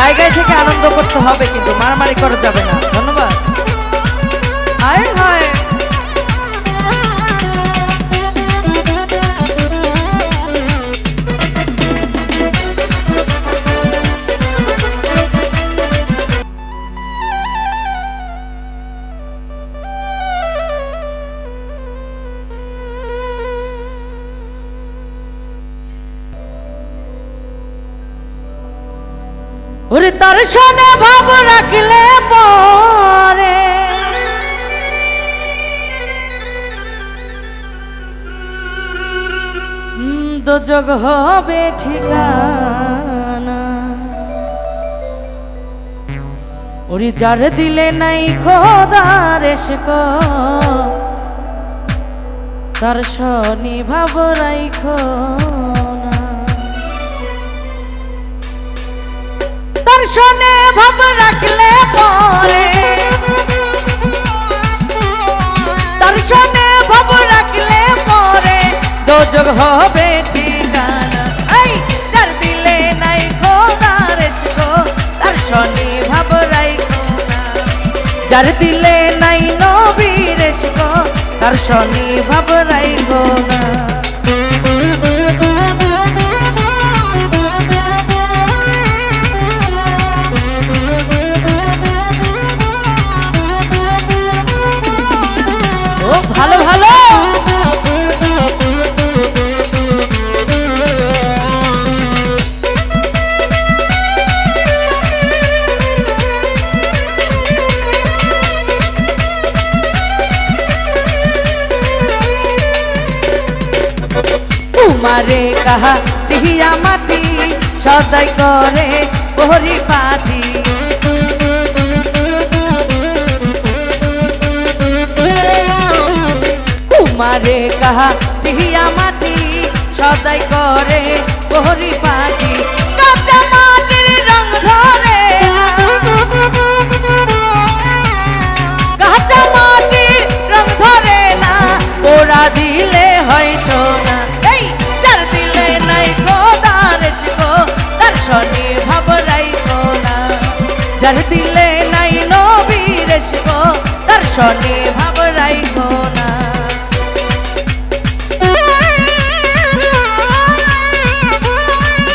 জায়গায় থেকে আনন্দ করতে হবে কিন্তু মারামারি করা যাবে না। ধন্যবাদ। ওরে তার শোনে ভাব রাখলে পরে। দোজগ হবে ঠিকানা। ওরে যার দিলে নাই খোদার এসক তার শনি ভাব রাইখো। না তার শোনে ভাব রাখলে পরে। তার শোনে ভাব রাখলে পরে। দোজগ হবে ঠিকানা। এই তার দিলে নাই খোদার এসো তার শনি ভাব রাইখো না। যার দিলে নাই নবীর এসো তার শনি ভাব রাইখো না। তোমারে কাহা টিহিয়া মাটি, সদাই করে পরি পাটি। কুমারে কাহা টিহিয়া মাটি, সদাই করে পরি পাঠি শনি ভাব না। যার দিলে নাই নবীর শিব তার শনি ভাব রাইখো না।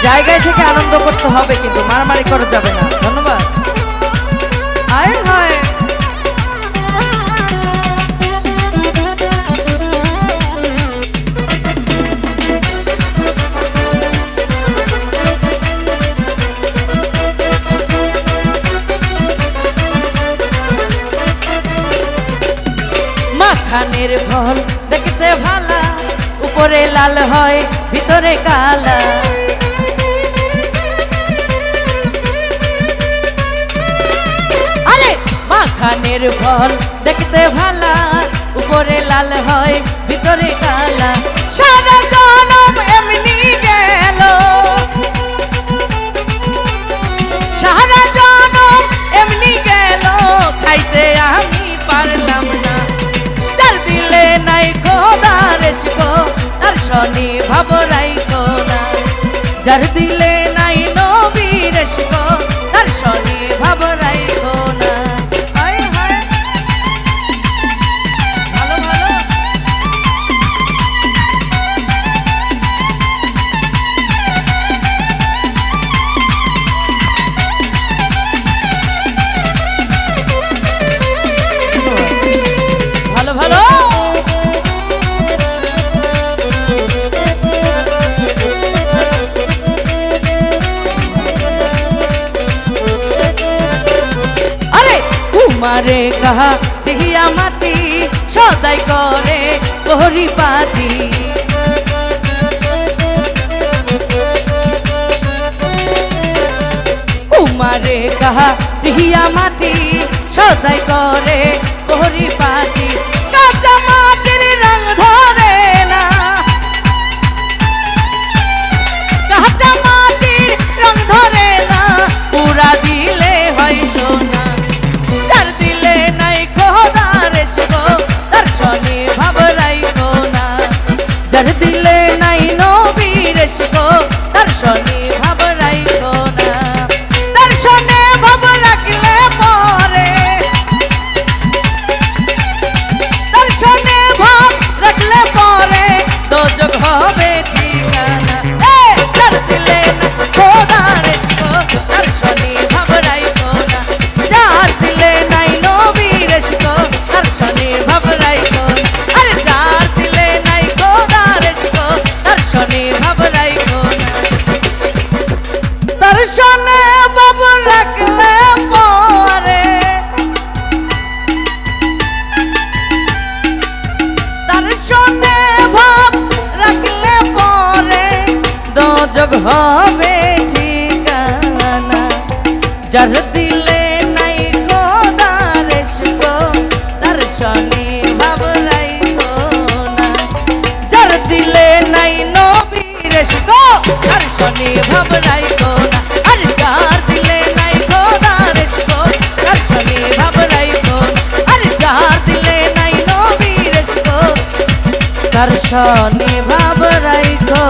জায়গায় থেকে আনন্দ করতে হবে কিন্তু, মারামারি করা যাবে না। ধন্যবাদ। মাখানের ফল দেখতে ভালা, উপরে লাল হয়, ভিতরে কালা। আরে, মাখানের ফল দেখতে ভালা, উপরে লাল হয়, ভিতরে কালা। তার কোনা যার দিলে নাই নবীর শিখো কুমারে কাহা দেহিয়া মাটি সদাই করে পরিপাতি কুমারে কাহা দেহিয়া মাটি সদাই করে পহরি দিলে দর্শনে বাবু রাখলে পরে। দর্শনে ভাব রাখলে পরে। দজগ হবে ঠিকানা। যার দিলে নাই গো দারেশ গো, দর্শনে ভাব রাইতো না। যার দিলে নাই নবীরেশ গো, দর্শনে ভাব রাইতো দর্শনী ভাব রাইখো।